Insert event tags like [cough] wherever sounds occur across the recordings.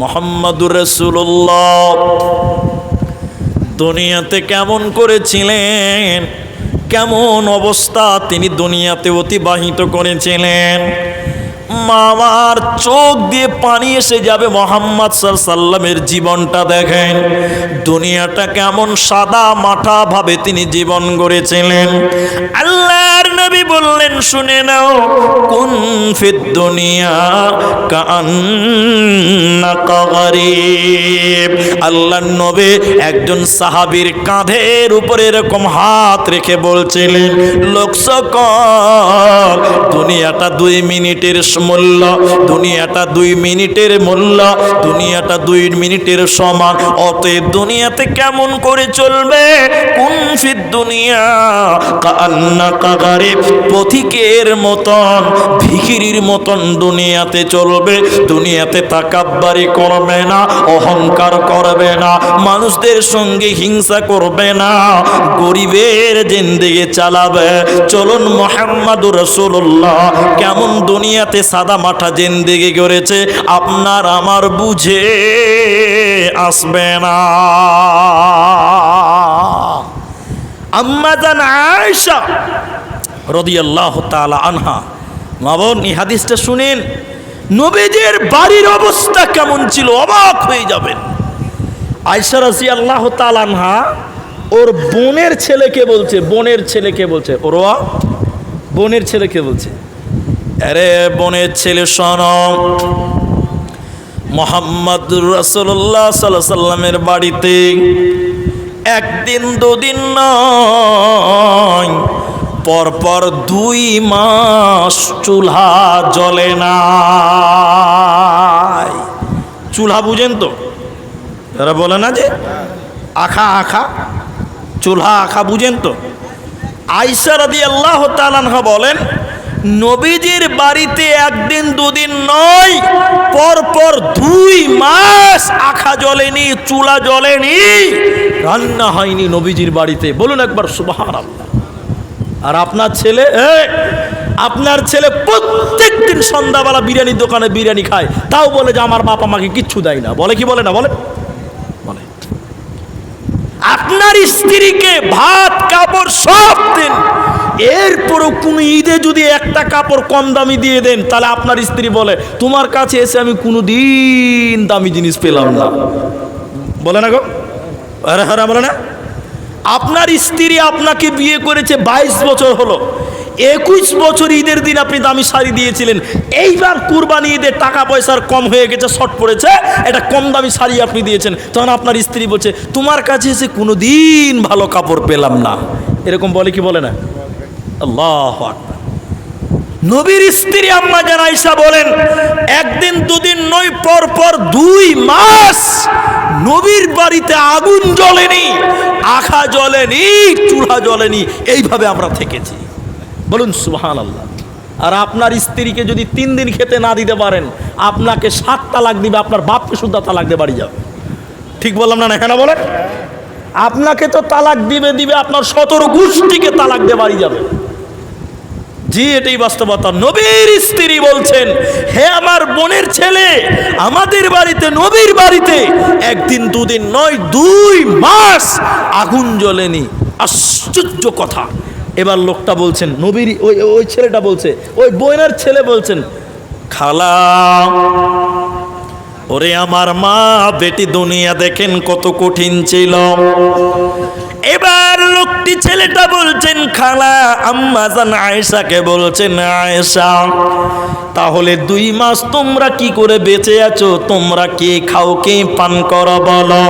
মোহাম্মদুর রসুল্লাহ দুনিয়াতে কেমন করেছিলেন? কেমন অবস্থা তিনি দুনিয়াতে অতিবাহিত করেছিলেন? মামার চোখ দিয়ে পানি এসে যাবে মোহাম্মদ সাল্লামের জীবনটা দেখেন। দুনিয়াটা কেমন সাদা মাঠা ভাবে তিনি জীবন গড়েছিলেন। আল্লাহর নবী বললেন, শুনে নাও, কোন ফিদ দুনিয়া কান্নাকা গরিব আল্লাহর নবী একজন সাহাবীর কাঁধের উপরে এরকম হাত রেখে বলছিলেন লোক সকল দুনিয়াটা দুই মিনিটের মূল্য। দুনিয়াটা দুই মিনিটের মূল্য, দুনিয়াটা দুই মিনিটের সমান। অতএব দুনিয়াতে কেমন করে চলবে? কোন দুনিয়া পথিকের মতন, ভিখিরির মতন দুনিয়াতে চলবে। দুনিয়াতে তাকাব্বারি করবে না, অহংকার করবে না, মানুষদের সঙ্গে হিংসা করবে না, গরিবের জিন্দিগি চালাবে। চলুন মোহাম্মদ রসুল্লাহ কেমন দুনিয়াতে সাদা মাঠা জিন্দিগি করেছে, আপনার আমার বুঝে আসবে না। আম্মা জান আয়েশা রদিয়াল্লাহ তাআলা আনহা। বাড়ির অবস্থা কেমন ছিল? অবাক হয়ে যাবেন। আয়সা আল্লাহ ওর বোনের ছেলেকে বলছে? বোনের ছেলেকে বলছে? ওরা বোনের ছেলেকে বলছে? আরে বোনের ছেলে শোন মোহাম্মদ রসল্লাহ সাল্লাহ সাল্লামের বাড়িতে একদিন দুদিন নয়, পরপর দুই মাস চুলহা জ্বলে না চুলা বুঝেন তো? তারা বলে না যে, আখা আখা, চুলহা আখা বুঝেন তো? আইসা রাদি আল্লাহ তালানহা বলেন নবীজির বাড়িতে একদিন, দুদিন নয় পর পর দুই মাস আখা জ্বলেনি, চুলা জ্বলেনি, রান্না হয়নি নবীজির বাড়িতে। বলুন একবার সুবাহান আর আপনার ছেলে আপনার ছেলে প্রত্যেক দিন সন্ধ্যাবেলা বিরিয়ানির দোকানে বিরিয়ানি খায়। তাও বলে যে আমার বাপ আমাকে কিচ্ছু দেয় না। বলে কি বলে না? বলে। বলে। আপনার স্ত্রীকে ভাত, কাপড় সব দিন এরপরও কোনো ঈদে যদি একটা কাপড় কম দামি দিয়ে দেন, তাহলে আপনার স্ত্রী বলে, তোমার কাছে এসে আমি কোনো দিন দামি জিনিস পেলাম না। বলে না গো? আরে হ্যাঁ বলে না? আপনার স্ত্রী আপনাকে বিয়ে করেছে বাইশ বছর হলো। একুশ বছর ঈদের দিন আপনি দামি শাড়ি দিয়েছিলেন। এইবার কুরবানি ঈদের টাকা পয়সার কম হয়ে গেছে, শর্ট পড়েছে, এটা কম দামি শাড়ি আপনি দিয়েছেন। তখন আপনার স্ত্রী বলছে, তোমার কাছে এসে কোনো দিন ভালো কাপড় পেলাম না। এরকম বলে কি বলে না? আল্লাহ নবীর স্ত্রী আম্মা জান আয়েশা বলেন, একদিন দুদিন নয়, পর পর দুই মাস নবীর বাড়িতে আগুন জ্বলেনি, আখা জ্বলেনি, চুলা জ্বলেনি, এইভাবে আমরা থেকেছি। বলুন সুবহান আল্লাহ আর আপনার স্ত্রীকে যদি তিন দিন খেতে না দিতে পারেন, আপনাকে সাত তালাক দিবে, আপনার বাপকে শুদ্ধা তালাক দিয়ে বাড়ি যাবে। ঠিক বললাম না না কেন বলেন? আপনাকে তো তালাক দিবে দিবে আপনার সতেরো গোষ্ঠীকে তালাক দিয়ে বাড়ি যাবে। জি, এটাই বাস্তবতা। নবীর স্ত্রী বলছেন, হে আমার বোনের ছেলে, আমাদের বাড়িতে, নবীর বাড়িতে একদিন, দুদিন নয়, দুই মাস আগুন জ্বলেনি। আশ্চর্য কথা। এবার লোকটা বলছেন, নবীর ওই ওই ছেলেটা বলছে, ওই বোনের ছেলে বলছেন, খালা, ওরে আমার মা, বেটি দুনিয়া দেখেন কত কঠিন ছিল। এবার লোকটি ছেলেটা বলছেন, খালা আম্মা জান আয়েশাকে বলছেন, আয়েশা, তাহলে দুই মাস তোমরা কি করে বেঁচে আছো? তোমরা কে খাও কে পান করো বলো?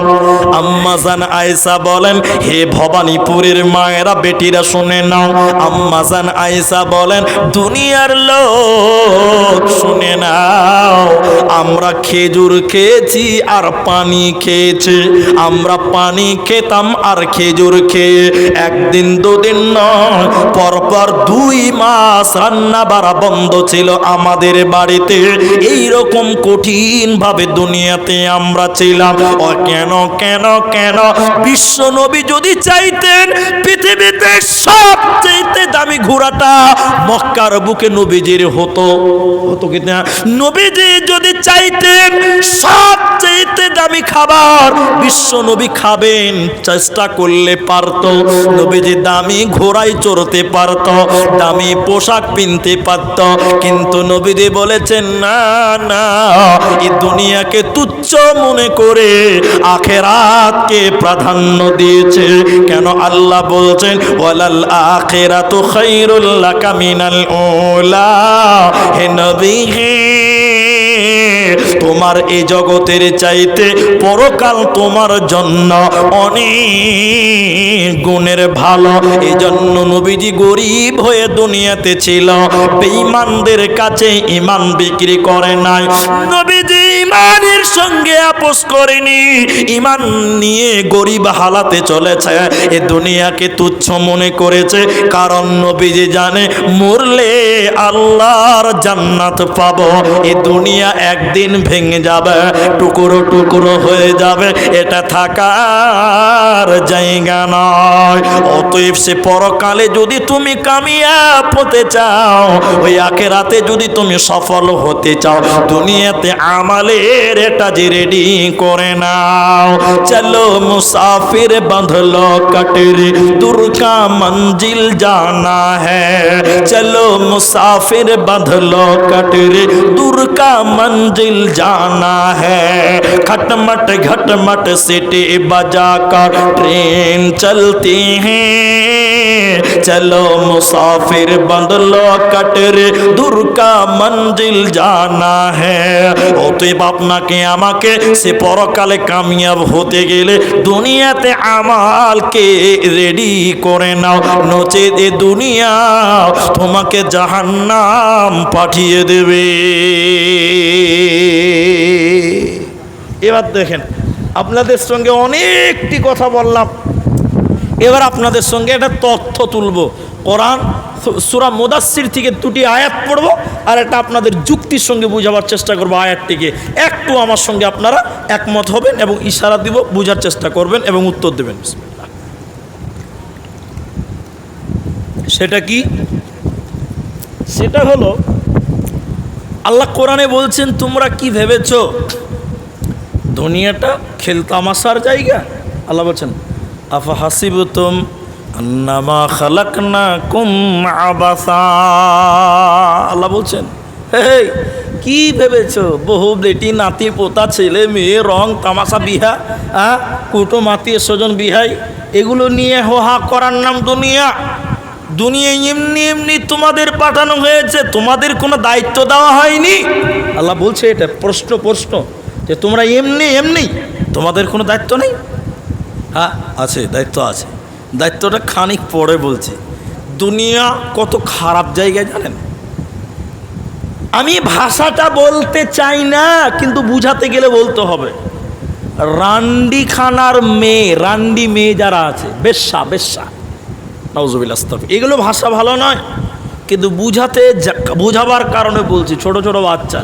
আম্মা জান আয়েশা বলেন, হে ভবানীপুরের মায়েরা, বেটিরা শুনে নাও। আম্মা জান আয়েশা বলেন, দুনিয়ার লোক শুনে নাও, আমরা খেজুর খেয়েছি আর পানি খেয়েছি। আমরা পানি খেতাম আর খেজুর খেয়ে একদিন দুদিন নয়, পরপর দুই মাস রান্না বাড়া বন্ধ ছিল আমাদের বাড়িতে। এই রকম কঠিন ভাবে দুনিয়াতে আমরা ছিলাম। ও কেন কেন কেন? বিশ্ব নবী যদি চাইতেন, পৃথিবীতে সবচেয়ে দামি ঘোড়াটা মক্কার বুকে নবীজির হতো। হতো কি না? নবীজি যদি চাইতেন সবচেয়ে দামি খাবার বিশ্ব নবী খাবেন, চেষ্টা করলে পারত নবীজি দামি ঘোড়ায় চড়তে পারত, দামি পোশাক কিনতে পারত। কিন্তু নবীজি বলেছেন, না না, এই দুনিয়াকে তুচ্ছ মনে করে আখেরাতকে প্রাধান্য দিয়েছে। কেন আল্লাহ বলছেন, ওয়ালাল আখিরাতু খায়রুল লাকা মিনাল উলা হে নবী তোমার এই জগতের চাইতে পরকাল তোমার জন্য অনেক গুণের ভালো। এই জন্য নবীজি গরিব হয়ে দুনিয়াতে ছিল, বেঈমানদের কাছে ইমান বিক্রি করে নাই। নবীজি ইমানের সঙ্গে আপোষ করেনি ইমান নিয়ে গরিব হালাতে চলেছে, এ দুনিয়াকে তুচ্ছ মনে করেছে, কারণ নবীজি জানে, মরলে আল্লাহর জান্নাত পাবো। এ দুনিয়া একদিন একদিন ভেঙে যাবে, টুকরো টুকরো হয়ে যাবে। এটা থাকার জায়গা নয়। অতএব সে পরকালে যদি তুমি কামিয়াব হতে চাও, ওই আখেরাতে যদি তুমি সফল হতে চাও, দুনিয়াতে আমালের এটা যে রেডি করে নাও। চলো মুসাফির বাঁধলো কাটেরি দুর্গা মঞ্জিল জানা হ্যাঁ চলো মুসাফির বাঁধলো কাটেরি দুর্গা মঞ্জিল मंजिल जाना है खटमट घटमट सिटी बजा कर ट्रेन चलती हैं चलो मुसाफिर बंदलो कटरे दूर का मंजिल জানা হ্যাঁ অতএব আপনাকে আমাকে সে পরকালে কামিয়াব হতে গেলে দুনিয়াতে আমালকে রেডি করে নাও নচে দে দুনিয়া তোমাকে জাহান্নাম পাঠিয়ে দেবে এবার দেখেন, আপনাদের সঙ্গে অনেকটি কথা বললাম। এবার আপনাদের সঙ্গে একটা তথ্য তুলব। কোরআন সুরা মোদাসির থেকে দুটি আয়াত পড়ব আর এটা আপনাদের যুক্তির সঙ্গে বোঝাবার চেষ্টা করব আয়াতটিকে। একটু আমার সঙ্গে আপনারা একমত হবেন এবং ইশারা দিব, বোঝার চেষ্টা করবেন এবং উত্তর দেবেন। সেটা কি? সেটা হলো আল্লাহ কোরআনে বলছেন, তোমরা কি ভেবেছো? দুনিয়াটা খেলতামাশার জায়গা? আল্লাহ বলছেন আফা হাসিবতুম আন্নামা খালাকনা কুম আবাসা। আল্লাহ বলছেন, হে কি ভেবেছ? বহু বেটি, নাতি, পোতা, ছেলে, মেয়ে, রং, তামাশা, বিহা হ্যাঁ কুটুম আত্মীয় স্বজন বিহাই, এগুলো নিয়ে হোহা করার নাম দুনিয়া। দুনিয়ায় এমনি এমনি তোমাদের পাঠানো হয়েছে, তোমাদের কোনো দায়িত্ব দেওয়া হয়নি? আল্লাহ বলছে, এটা প্রশ্ন প্রশ্ন, যে তোমরা এমনি এমনি তোমাদের কোনো দায়িত্ব নেই? হ্যাঁ আছে, দায়িত্ব আছে। দায়িত্বটা খানিক পরে বলছে। দুনিয়া কত খারাপ জায়গায় জানেন? আমি ভাষাটা বলতে চাই না, কিন্তু বুঝাতে গেলে বলতে হবে। রান্ডি খানার মেয়ে, রান্ডি মেয়ে যারা আছে, বেশ্যা বেশ্যা। নজবিল আস্তফ এগুলো ভাষা ভালো নয়, কিন্তু বুঝাতে বোঝাবার কারণে বলছি, ছোট ছোট বাচ্চা।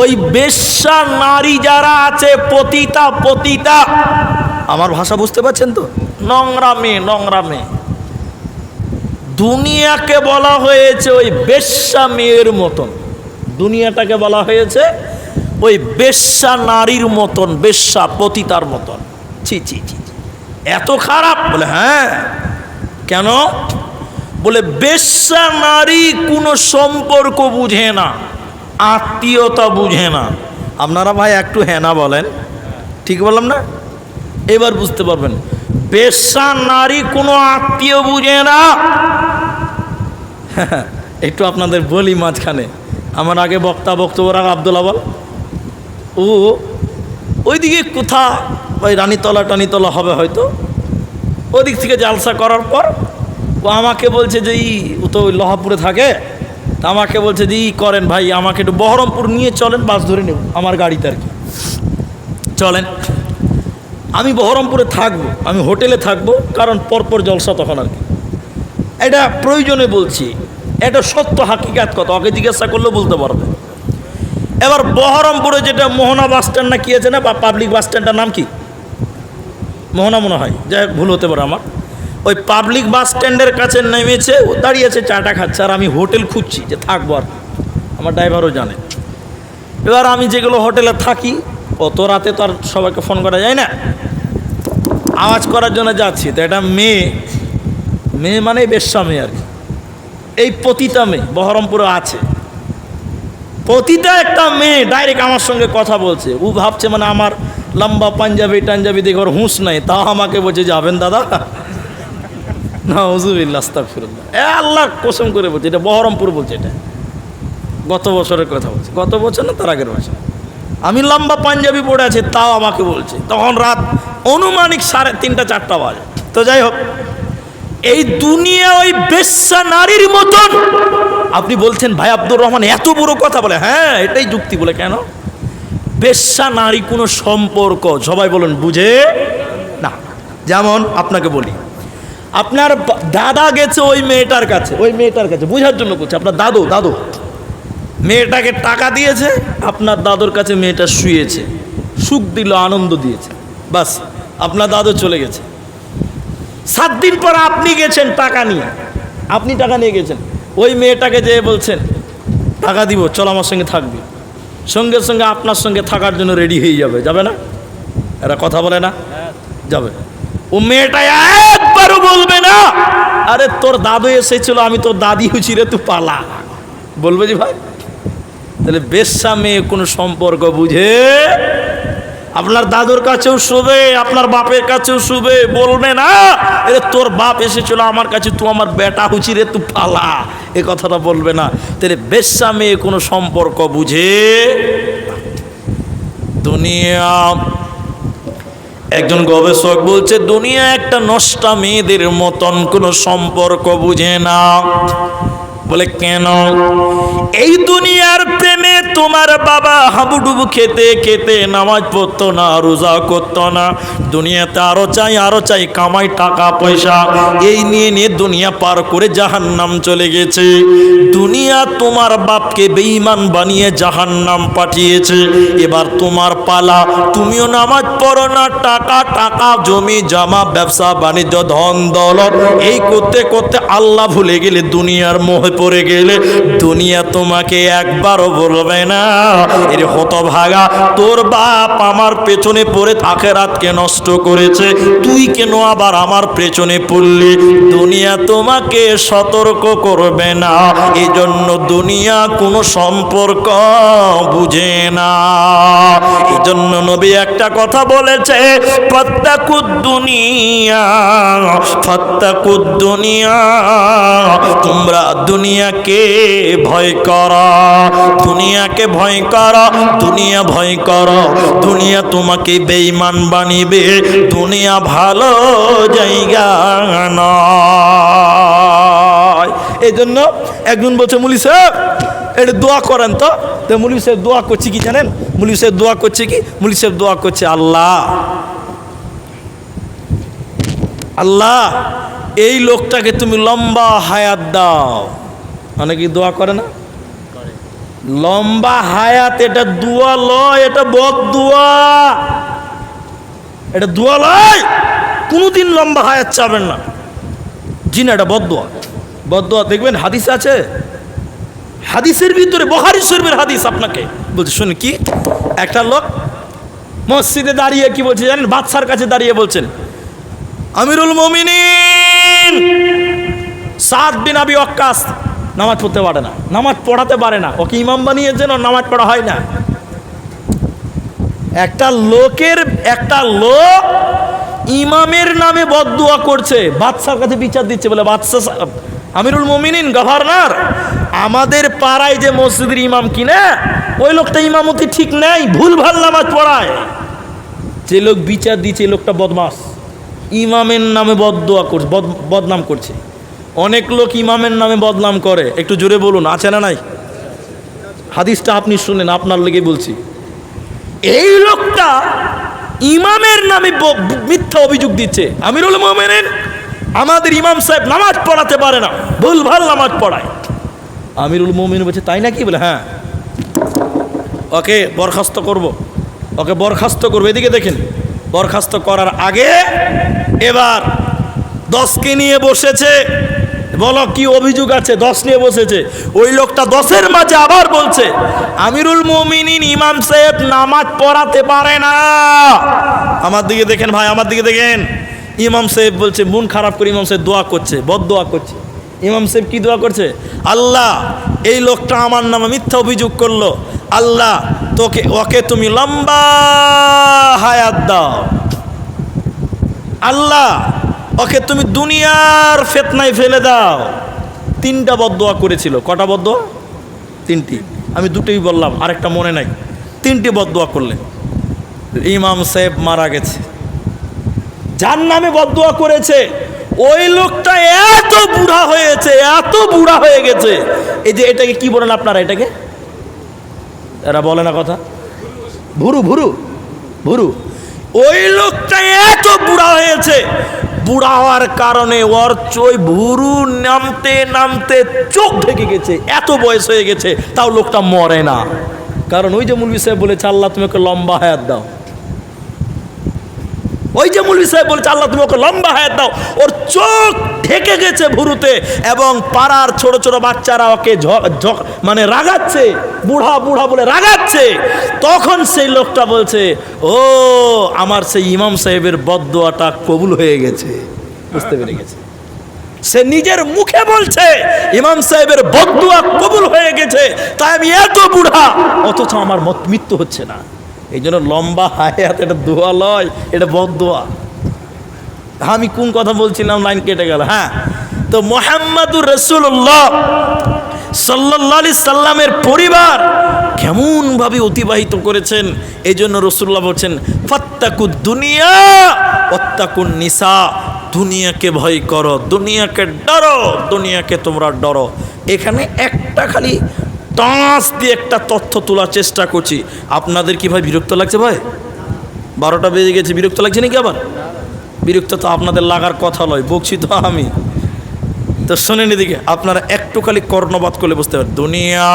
ওই বেশ্যা নারী যারা আছে, পতিতা পতিতা, আমার ভাষা বুঝতে পারছেন তো? নোংরা মেয়ে নোংরা মেয়ে। দুনিয়াকে বলা হয়েছে ওই বেশ্যা মেয়ের মতন। দুনিয়াটাকে বলা হয়েছে ওই বেশ্যা নারীর মতন, বেশ্যা পতিতার মতন। ছি ছি ছি। এত খারাপ, বলে হ্যাঁ। কেন? বলে, বেশ্যা নারী কোনো সম্পর্ক বুঝে না, আত্মীয়তা বুঝে না। আপনারা ভাই একটু হেনা বলেন, ঠিক বললাম না? এবার বুঝতে পারবেন, বেশ্যা নারী কোনো আত্মীয় বুঝে না। [laughs] একটু আপনাদের বলি মাঝখানে, আমার আগে বক্তা বক্তব্য রাখা আবদুল্লা বল। ও, ওইদিকে কোথা, ওই রানীতলা টানিতলা হবে হয়তো? ওদিক থেকে জালসা করার পর ও আমাকে বলছে যে, ই, ও তো ওই লহাপুরে থাকে। তা আমাকে বলছে যে, ই, করেন ভাই, আমাকে একটু বহরমপুর নিয়ে চলেন, বাস ধরে নেব, আমার গাড়িতে আর কি। চলেন। আমি বহরমপুরে থাকব, আমি হোটেলে থাকব, কারণ পরপর জলসা তখন আর কি। এটা প্রয়োজনে বলছি, এটা সত্য হাকিকাত কথা, ওকে জিজ্ঞাসা করলেও বলতে পারবে। এবার বহরমপুরে যেটা মোহনা বাস স্ট্যান্ড না কি আছে না, বা পাবলিক বাস স্ট্যান্ডটার নাম কি? মোহনা মনে হয়, যাই ভুল হতে পারে আমার। ওই পাবলিক বাস স্ট্যান্ডের কাছে নেমেছে, ও দাঁড়িয়েছে, চাটা খাচ্ছে, আর আমি হোটেল খুঁজছি যে থাকব আর আমার ড্রাইভারও জানে। এবার আমি যেগুলো হোটেলে থাকি অত রাতে তো আর সবাইকে ফোন করা যায় না। আওয়াজ করার জন্য যাচ্ছি, তো এটা মেয়ে। মেয়ে মানে বেশ্যা মেয়ে আর কি। এই পতিতা মেয়ে, বহরমপুরে আছে। প্রতিটা একটা মেয়ে ডাইরেক্ট আমার সঙ্গে কথা বলছে। ও ভাবছে মানে আমার লম্বা পাঞ্জাবি টাঞ্জাবি দেখে ওর হুঁশ নাই, তাও আমাকে বলছে যাবেন দাদা? না হুজুবিল্লা আস্তাগফিরুল্লাহ। এ আল্লাহর কসম করে বলছে, এটা বহরমপুর বলছে এটা। গত বছরের কথা বলছে। গত বছর না, তার আগের বছর। আমি লম্বা পাঞ্জাবি পরে আছি, তাও আমাকে বলছে। তখন রাত অনুমানিক সাড়ে তিনটা, চারটা বাজে। তো যাই হোক, এই দুনিয়া ওই বেশ্যা নারীর মতন। আপনি বলছেন, ভাই আব্দুর রহমান এত বড় কথা বলে। হ্যাঁ এটাই যুক্তি বলে। কেন? বেশ্যা নারী কোনো সম্পর্ক। সবাই বলেন, বুঝে? না, যেমন আপনাকে বলি, আপনার দাদা গেছে ওই মেয়েটার কাছে, ওই মেয়েটার কাছে, বোঝার জন্য করছে আপনার দাদু দাদু, মেয়েটাকে টাকা দিয়েছে, আপনার দাদুর কাছে মেয়েটা শুয়েছে, সুখ দিল, আনন্দ দিয়েছে, বাস, আপনার দাদু চলে গেছে। সাত দিন পর আপনি গেছেন টাকা নিয়ে, আপনি টাকা নিয়ে গেছেন, ওই মেয়েটাকে যেয়ে বলছেন, টাকা দিব, চল আমার সঙ্গে থাকবি। সঙ্গে সঙ্গে আপনার সঙ্গে থাকার জন্য রেডি হয়ে যাবে যাবে না? এরা কথা বলে না? যাবে। ও মেয়েটা একবারও বলবে না। আরে তোর দাদু এসেছিল, আমি তোর দাদি হচ্ছি রে, তুই পালা। বলবে যে ভাই, তাহলে বেশ্যা মেয়ে কোনো সম্পর্ক বুঝে আপনার দাদুর কাছেও শুবে, আপনার বাপের কাছেও শুবে, বলবে না, এরে তোর বাপ এসেছিল আমার কাছে, তুই আমার বেটা হুচি রে তু পালা। এ কথাটা বলবে না। তাহলে বেশ্যা মেয়ে কোনো সম্পর্ক বুঝে দুনিয়া। একজন গবেষক বলছে, দুনিয়া একটা নষ্টা মেয়েদের মতন কোনো সম্পর্ক বুঝে না। বলে, কেন? এই দুনিয়ার প্রেমে তোমার বাবা হাবুডুবু খেতে খেতে নামাজ পড়তো না, রোজা করতো না। দুনিয়াতে আরও চাই আরও চাই, কামাই, টাকা, পয়সা। এই নিয়ে নিয়ে দুনিয়া পার করে জাহান্নাম চলে গেছে। দুনিয়া তোমার বাপকে বেঈমান বানিয়ে জাহান্নাম পাঠিয়েছে। এবার তোমার পালা, তুমিও নামাজ পড়ো না, টাকা টাকা, জমি, জমা, ব্যবসা, বাণিজ্য, ধন, দৌলত, এই করতে করতে আল্লাহ ভুলে গেলে দুনিয়ার মোহে পড়ে গেলে দুনিয়া তোমাকে একবারও বলবে না। এর হতভাগা, তোর বাপ আমার পেছনে পড়ে আখেরাতকে নষ্ট করেছে। তুই কেন আবার আমার পেছনে পড়লি? দুনিয়া তোমাকে সতর্ক করবে না। এই জন্য দুনিয়া কোনো সম্পর্ক বুঝে না। এই জন্য নবী একটা কথা বলেছে ফত্তাকুদ দুনিয়া ফত্তাকুদ দুনিয়া, তোমরা দুনিয়াকে ভয় কর, দুনিয়াকে ভয় কর, দুনিয়া ভয় কর, দুনিয়া তোমাকে বেঈমান বানিবে, দুনিয়া ভালো জায়গা নয়। এই জন্য একজন বলছে, মুলি সাহেব, এটা দোয়া করেন তো। তো মুলি সাহেব দোয়া করছি কি জানেন? মুলি সাহেব দোয়া করছে কি? মুলি সাহেব দোয়া করছে, আল্লাহ আল্লাহ, এই লোকটাকে তুমি লম্বা হায়াত দাও। অনেকে দোয়া করে না? লম্বা হায়াত, এটা দোয়া লয়, এটা বদ দোয়া। এটা দোয়া লয়, কোনোদিন লম্বা হায়াত চাবেন না। জি না, এটা বদোয়া বদোয়া দেখবেন হাদিস আছে? হাদিসের ভিতরে বহারি শরীফের হাদিস আপনাকে। বলছে শুনে কি? একটা লোক মসজিদে দাঁড়িয়ে কি বলছে জানেন? বাদশার কাছে দাঁড়িয়ে বলছেন, আমিরুল মমিনিন সাত বিন আবি অক্কাস নামাজ পড়তে পারে না। নামাজ পড়াতে পারে না। ওকে ইমাম বানিয়েছেন ওর নামাজ পড়া হয় না। একটা লোকের, একটা লোক ইমামের নামে বদদুয়া করছে। বাদশার কাছে বিচার দিচ্ছে, বলে বাদশাহ আমিরুল মমিনিন, গভর্নর, আমাদের পাড়ায় যে মসজিদের ইমাম কিনা, ওই লোকটা ইমামতি ঠিক নেই, ভুল, ভালো নামাজ পড়ায়। যে লোক বিচার দিচ্ছে লোকটা বদমাস। ইমামের নামে বদদোয়া করছে, বদ- বদনাম করছে। অনেক লোক ইমামের নামে বদনাম করে। একটু জোরে বলুন, আছে না নাই? হাদিসটা আপনি শুনেন, আপনার লেগে বলছি। এই লোকটা ইমামের নামে মিথ্যা অভিযোগ দিচ্ছে। আমিরুল মোমেনেন, আমাদের ইমাম সাহেব নামাজ পড়াতে পারে না ভুল ভালো নামাজ পড়ায়। আমিরুল মোমিন বলছে, তাই নাকি? বলে হ্যাঁ। ওকে বরখাস্ত করব। ওকে বরখাস্ত করব। এদিকে দেখেন, বরখাস্ত করার আগে এবার দশকে নিয়ে বসেছে বলো কি অভিযোগ আছে? দশ নিয়ে বসেছে। ওই লোকটা দশের মাঝে আবার বলছে, আমিরুল মুমিনিন ইমাম সাহেব নামাজ পড়াতে পারে না। আমার দিকে দেখেন ভাই, আমার দিকে দেখেন। ইমাম সাহেব বলছে, মন খারাপ করে ইমাম সাহেব দোয়া করছে, বদ দোয়া করছে। ইমাম সাহেব কি দোয়া করছে? আল্লাহ, এই লোকটা আমার নামে মিথ্যা অভিযোগ করল। আল্লাহ, তোকে, ওকে তুমি লম্বা হায়াত দাও। আল্লাহ ওকে, তুমি দুনিয়ার ফেতনায় ফেলে দাও। তিনটা বদোয়া করেছিল। কটা বদোয়া তিনটি। আমি দুটোই বললাম, আরেকটা মনে নাই। তিনটি বদোয়া করলেন ইমাম সাহেব মারা গেছে। যার নামে বদোয়া করেছে, ওই লোকটা এত বুড়া হয়েছে, এত বুড়া হয়ে গেছে। এই যে এটাকে কি বলেন আপনারা এটাকে? এরা বলে না কথা। ভুরু ভুরু ভুরু। ওই লোকটা এত বুড়া হয়েছে বুড়া হওয়ার কারণে ওর চই ভুরু নামতে নামতে চোখ ঢেকে গেছে, এত বয়স হয়ে গেছে, তাও লোকটা মরে না। কারণ ওই যে মুলবি সাহেব বলেছে, আল্লাহ তুমি ওকে লম্বা হায়াত দাও। ওই যে মুলবি সাহেব বলেছে, আল্লাহ তুমি ওকে লম্বা হায়াত দাও। ওর চোখ ঢেকে গেছে ভুরুতে এবং পাড়ার ছোট ছোট বাচ্চারা ওকে মানে রাগাচ্ছে, বুড়া বুড়া বলে রাগাচ্ছে। তখন সেই লোকটা বলছে, ও, আমার সেই ইমাম সাহেবের বদোয়াটা কবুল হয়ে গেছে। বুঝতে পেরে গেছে। সে নিজের মুখে বলছে, ইমাম সাহেবের বদুয়া কবুল হয়ে গেছে, তাই আমি এত বুড়া, অথচ আমার মত মৃত্যু হচ্ছে না। এই জন্য লম্বা হায়াত, এটা দোয়া লয়, এটা বদুয়া আমি কোন কথা বলছিলাম, লাইন কেটে গেল হ্যাঁ। তো মোহাম্মদুর রসুল্লাহ সাল্লাহ সাল্লামের পরিবার কেমনভাবে অতিবাহিত করেছেন এই জন্য রসুল্লাহ বলছেন, ফাত্তাকুদ দুনিয়া অত্তাকুন নিসা, দুনিয়াকে ভয় করো, দুনিয়াকে ডরো, দুনিয়াকে তোমরা ডরো। এখানে একটা খালি টাঁচ দিয়ে একটা তথ্য তোলার চেষ্টা করছি। আপনাদের কি ভাই বিরক্ত লাগছে ভাই? বারোটা বেজে গেছে, বিরক্ত লাগছে নাকি আবার? বিরক্ত তো আপনাদের লাগার কথা নয়, বকছি তো আমি। তো শোনেন এদিকে, আপনারা একটু খালি কর্ণপাত করলে বুঝতে পারেন দুনিয়া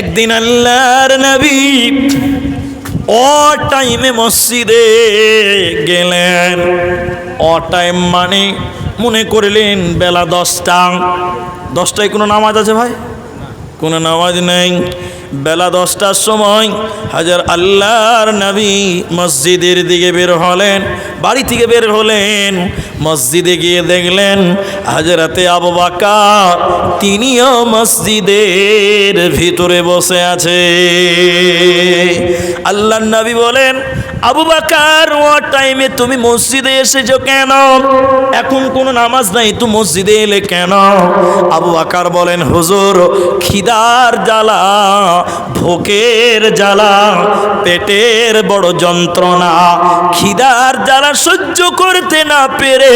একদিন আল্লাহর নবী ও টাইমে মসজিদে গেলেন। ও টাইম মানে মনে করলেন বেলা দশটা। দশটায় কোনো নামাজ আছে ভাই? কোনো নামাজ নেই। বেলা দশটার সময় হাজার আল্লাহর নবী মসজিদের দিকে বের হলেন, বাড়ি থেকে বের হলেন, মসজিদে গিয়ে দেখলেন হাজরাতে আবু বাকার তিনিও মসজিদের ভিতরে বসে আছে। আল্লাহর নবী বলেন, আবু বাকার ও টাইমে তুমি মসজিদে এসেছ কেন? এখন কোনো নামাজ নাই তো মসজিদে এলে কেন? আবু বাকার বলেন, হুজুর, খিদার জ্বালা ভোকের জ্বালা, পেটের বড় যন্ত্রণা। খিদার জ্বালা সহ্য করতে না পেরে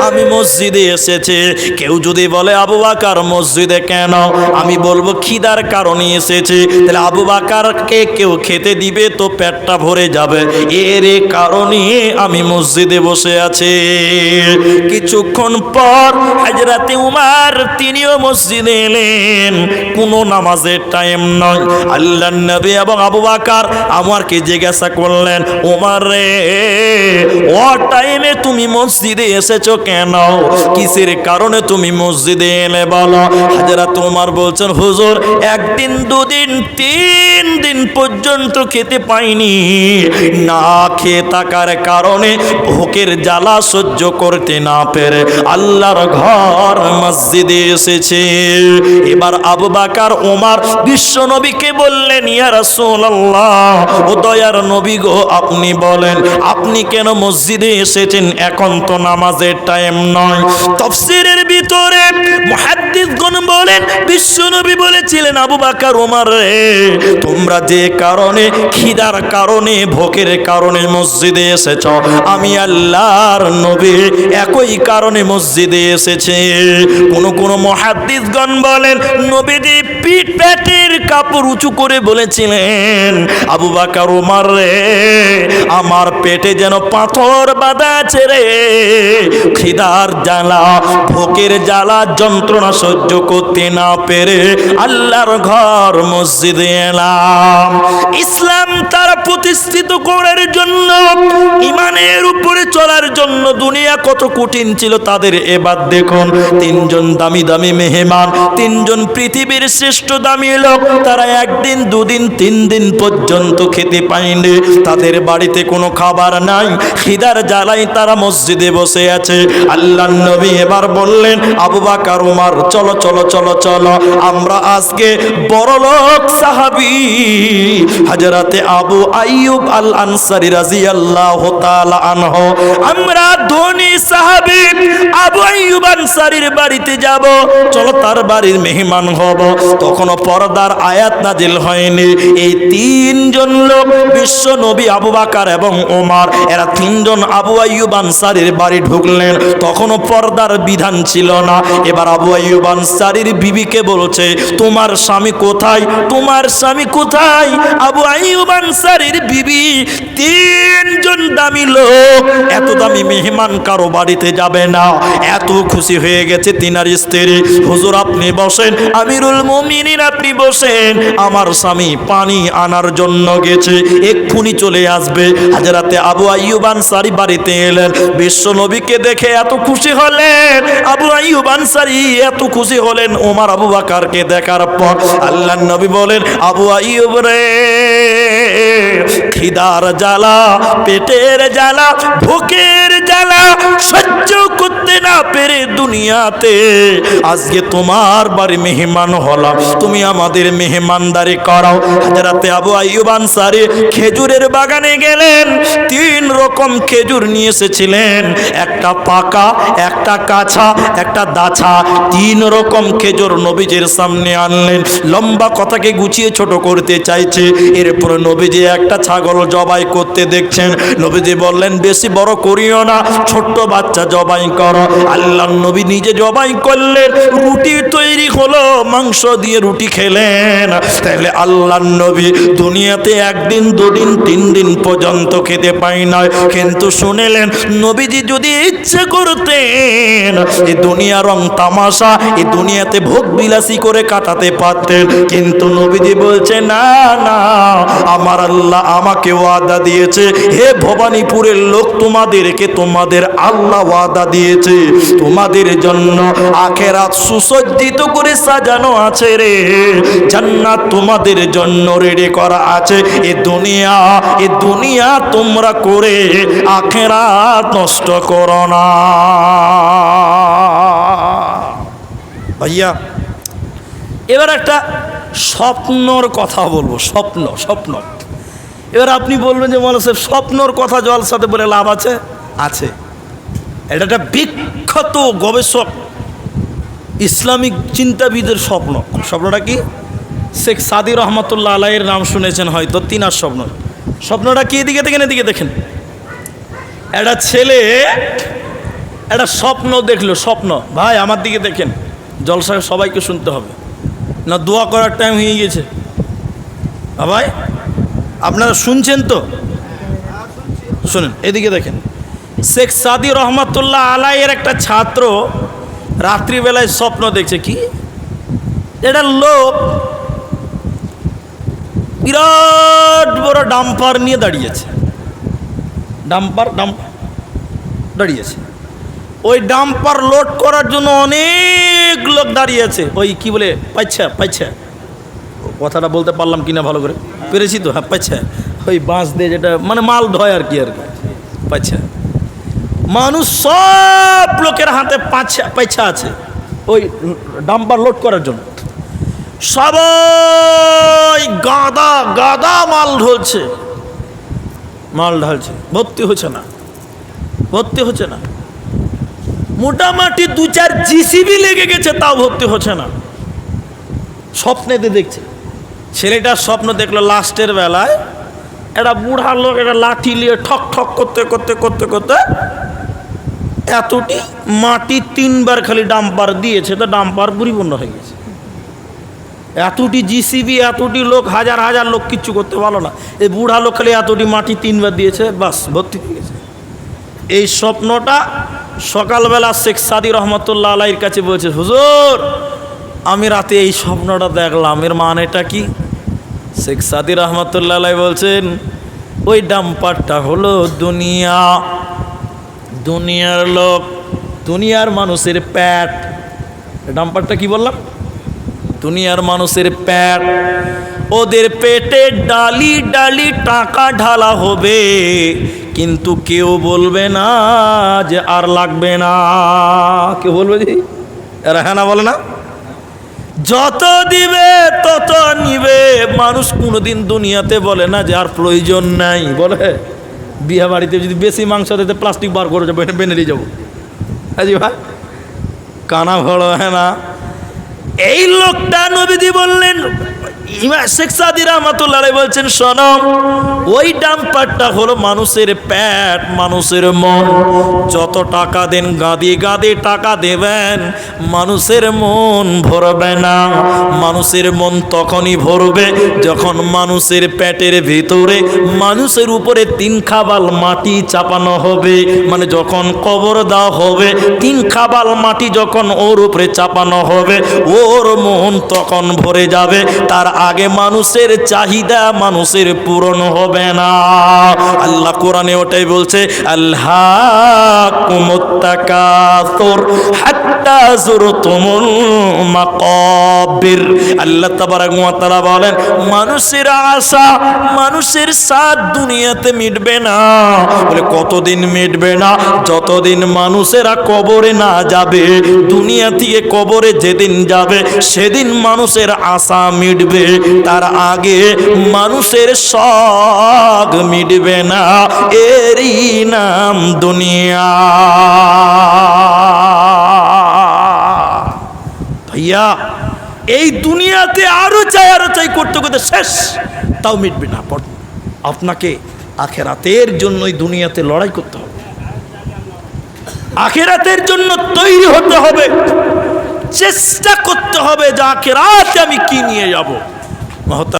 আমি মসজিদে এসেছি। কেউ যদি বলে, আবু বাকার মসজিদে কেন? আমি বলব, খিদার কারণে এসেছি। তাহলে আবু বাকারকে কেউ খেতে দিবে তো পেটটা ভরে যাবে। এর কারণে আমি মসজিদে বসে আছি। কিছুক্ষণ পর হাজরাতে উমার, তিনিও মসজিদে এলেন। কোনো নামাজের টাইম নয়। আল্লাহ নবী এবং আবু বাকার আমারকে জিজ্ঞাসা করলেন উমার রে ও টাইমে তুমি মসজিদে এসেছ কেন? কিসের কারণে তুমি মসজিদে এলে বলো? হাজরা তোমার বলছেন হুজুর একদিন দুদিন তিন দিন পর্যন্ত খেতে পাইনি। না খেয়ে থাকার কারণে ভোকের জ্বালা সহ্য করতে না পেরে আল্লাহর ঘর মসজিদে এসেছে। এবার আবু বাকার ওমার বিশ্ব নবীকে বললেন, ইয়া রাসূলুল্লাহ, ও দয়ার নবী গো, আপনি বলেন, আপনি কেন মসজিদে এসেছেন? এখন তো নামাজের টাইম নয়। তফসিরের ভিতরে মুহাদ্দিসগণ বলেন, বিশ্ব নবী বলেছিলেন, আবু বাকার ওমর রে, তোমরা যে কারণে, খিদার কারণে ভোকের কারণে মসজিদে এসেছ, আমি আল্লাহর নবী একই কারণে মসজিদে এসেছে। কোন কোন মহাদ্দিসগণ বলেন, নবীজি পিঠ পেটের কাপড় উঁচু করে বলেছিলেন, আবু বাকার ওমর রে, আমার পেটে যেন পাথর বাঁধা আছে রে। খিদার জ্বালা, ভোকের জ্বালা, যন্ত্রণা সহ্য করতে না পেরে আল্লাহর ঘর মসজিদে এলাম। ইসলাম তার প্রতিষ্ঠিত করার জন্য, ইমানের উপরে চলার জন্য দুনিয়া কত কঠিন ছিল তাদের এবার দেখুন। তিনজন দামি দামি মেহমান, তিনজন পৃথিবীর শ্রেষ্ঠ দামি লোক, তারা একদিন, দুদিন তিন দিন পর্যন্ত খেতে পায়নি তাদের বাড়িতে কোনো খাবার নাই। খিদার জ্বালাই তারা মসজিদে বসে আছে। আল্লাহ নবী এবার বললেন, আবু বাকার, উমার, চলো চলো চলো চলো। আমরা আজকে বড় লোক, সাহাবি। হাজরাতে আবু আইয়ুব আল আনসারি রাদিয়াল্লাহু তাআলা আনহু, আমরা ধনী সাহাবি, আবু আইয়ুব আনসারির বাড়িতে যাব। চলো তার বাড়ির মেহমান হব। তখনও পর্দার আয়াত নাজিল হয়নি। এই তিনজন লোক, বিশ্ব নবী আবু বাকার এবং ওমার, এরা তিনজন আবু আইয়ুব আনসারির বাড়ি ঢুকলেন। তখনও পর্দার বিধান ছিল না। এবার আবু আইয়ুব আনসারির বিবিকে বলছে, তোমার স্বামী কোথায়? তোমার স্বামী কোথায়? আবু আইয়ুব আনসারির বিবি, তিনজন দামি লোক, এত দামি মেহমান কারও বাড়িতে যাবে না। এত খুশি হয়ে গেছে তিনার স্ত্রী। হুজুর আপনি বসেন, আমিরুল মুমিনিন আপনি বসেন। আমার স্বামী পানি আনার জন্য গেছে, এক্ষুনি চলে আসবে। হাজারাতে আবু আইয়ুব আনসারি বাড়িতে এলেন। বিশ্ব নবীকে দেখে এত খুশি হলেন। আবু আইয়ুব আনসারি এত খুশি হলেন ওমার আবু বাকারকে দেখার পর আল্লাহ নবী বলেন, আবু আইয়ুব রে, খিদার জ্বালা, পেটের জ্বালা, ভুকের জ্বালা, সহ্য করতে না পেরে দুনিয়াতে। আজকে তোমার বাড়ি মেহমান হলাম। তুমি আমাদের মেহমানদারি করাও। হাজারাতে আবু আইয়ুব আনসারি খেজুরের বাগানে গেলেন। তিন রকম খেজুর নিয়ে এসেছিলেন। একটা পাকা, একটা কাছা একটা দাছা। তিন রকম খেজুর নবীজির সামনে আনলেন। লম্বা কথাকে গুছিয়ে ছোট করতে চাইছে। এরপর নবীজি একটা ছাগল জবাই করতে দেখছেন। নবীজি বললেন, বেশি বড় করিও না। ছোট্ট বাচ্চা জবাই করো। আল্লাহ নবী নিজে জবাই করলেন রুটি তৈরি হলো, মাংস দিয়ে রুটি খেলেন। তাহলে আল্লাহ নবী দুনিয়াতে একদিন, দুদিন তিন দিন পর্যন্ত খেতে পাই না কিন্তু শুনেলেন, নবীজি যদি ইচ্ছে করতেন, এ দুনিয়া রং তামাশা, এ দুনিয়াতে ভোগ বিলাসী করে কাটাতে পারতেন। কিন্তু নবীজি বলছে, না না, আমার আল্লাহ আমাকে ওয়াদা দিয়েছে। হে ভবানীপুরের লোক, তোমাদেরকে তোমাদের আল্লাহ ওয়াদা দিয়েছে। তোমাদের জন্য আখেরাত সুসজ্জিত করে সাজানো আছে রে। জান্নাত তোমাদের জন্য রেডি করা আছে। এ দুনিয়া এ দুনিয়া তোমরা করে আখেরাত নষ্ট করো না। ভাইয়া, এবার একটা স্বপ্নর কথা বলব, স্বপ্ন স্বপ্ন। এবার আপনি বলবেন যে মনে সাহেব, স্বপ্নর কথা জলসাতে বলে লাভ আছে? আছে। এটা একটা বিখ্যাত গবেষক, ইসলামিক চিন্তাবিদের স্বপ্ন। স্বপ্নটা কি? শেখ সাদি রহমতুল্লাহ আলাইয়ের নাম শুনেছেন হয়তো, তিনার স্বপ্ন। স্বপ্নটা কি? এদিকে দেখেন এদিকে দেখেন। একটা ছেলে একটা স্বপ্ন দেখল, স্বপ্ন। ভাই, আমার দিকে দেখেন। জলসা সবাইকে শুনতে হবে। না, দোয়া করার টাইম হয়ে গেছে। ভাই, আপনারা শুনছেন তো? শুনেন, এদিকে দেখেন। শেখ সাদি রহমতুল্লাহ আলাইয়ের একটা ছাত্র রাত্রিবেলায় স্বপ্ন দেখছে কি? এটা লোক বিরাট বড় ডাম্পার নিয়ে দাঁড়িয়েছে। ডাম্পার ডাম্পার দাঁড়িয়েছে। ওই ডাম্পার লোড করার জন্য অনেক লোক দাঁড়িয়েছে। ওই কি বলে, পাইছা পাইছা। কথাটা বলতে পারলাম কিনা ভালো করে? পেরেছি তো? হ্যাঁ পাইছা। ওই বাঁশ দিয়ে যেটা মানে মাল ধয় আর কি আর কি। পাইছা। মানুষ সব লোকের হাতে পাইছা আছে। ওই ডাম্পার লোড করার জন্য। সবাই গাদা গাদা মাল ঢলছে। মাল ঢালছে। ভর্তি হচ্ছে না। ভর্তি হচ্ছে না। মোটামুটি দু চার জিসিবি লেগে গেছে, তাও ভর্তি হচ্ছে না। স্বপ্নেতে দেখছে। ছেলেটার স্বপ্ন দেখল লাস্টের বেলায়। একটা বুড়া লোক একটা লাঠি নিয়ে ঠক ঠক করতে করতে করতে করতে এতটি মাটি তিনবার খালি ডাম্পার দিয়েছে, তো ডাম্পার পরিপূর্ণ হয়ে গেছে। এতটি জিসিবি এতটি লোক, হাজার হাজার লোক কিচ্ছু করতে পারল না। এই বুড়া লোক খালি এতটি মাটি তিনবার দিয়েছে, বাস, ভর্তি হয়ে গেছে। এই স্বপ্নটা সকালবেলা শেখ সাদি রহমতুল্লাহ আলাইয়ের কাছে বলছে, হুজুর, আমি রাতে এই স্বপ্নটা দেখলাম। এর মানেটা কি? শেখ সাদি রহমতুল্লাহ আলাই বলছেন, ওই ডাম্পারটা হলো দুনিয়া। দুনিয়ার লোক, দুনিয়ার মানুষের প্যাট ডাম্পারটা কি বললাম? দুনিয়ার মানুষের প্যাট ওদের পেটে ডালি ডালি টাকা ঢালা হবে, কিন্তু কেউ বলবে না যে আর লাগবে না। কেউ বলবে যে এরা হ্যাঁ না বলে না? যত দিবে, তত নিবে। মানুষ কোনোদিন দুনিয়াতে বলে না যে আর প্রয়োজন নাই। বলে? বিয়ে বাড়িতে যদি বেশি মাংস দিতে প্লাস্টিক বার করে যাব বেনে দিয়ে যাব। হাজি ভাই? কানা ভালো হ্যাঁ না। এই লোকটা নবীজি বললেন বলছেন হলো মানুষের প্যাট মানুষের মন। যত টাকা দেন টাকা দেবেন, মানুষের মন ভরবে না। মানুষের মন তখনই ভরবে যখন মানুষের পেটের ভিতরে, মানুষের উপরে তিন খাবাল মাটি চাপানো হবে। মানে যখন কবর দেওয়া হবে, তিন খাবাল মাটি যখন ওর উপরে চাপানো হবে, ওর মন তখন ভরে যাবে। তার আগে মানুষের চাহিদা মানুষের পূরণ হবে না। আল্লাহ কোরআনে ওটাই বলছে আল্লাহ কুমত্তাকাসুর হাত্তা জুরতুমুল মাকাবির। আল্লাহ তাবারাক ওয়া তাআলা বলেন, মানুষের আশা, মানুষের সাথ দুনিয়াতে মিটবে না। বলে, কতদিন মিটবে না? যতদিন মানুষেরা কবরে না যাবে, দুনিয়া থেকে কবরে যেদিন যাবে, সেদিন মানুষের আশা মিটবে। তার আগে মানুষের শখ মিটবে না। এরই নাম দুনিয়া। ভাইয়া, এই দুনিয়াতে আরও চাই আরও চাই, করতে করতে শেষ। তাও মিটবে না। আপনাকে আখেরাতের জন্যই দুনিয়াতে লড়াই করতে হবে। আখেরাতের জন্য তৈরি হতে হবে। চেষ্টা করতে হবে যে আখেরাতে আমি কি নিয়ে যাব। Nosotros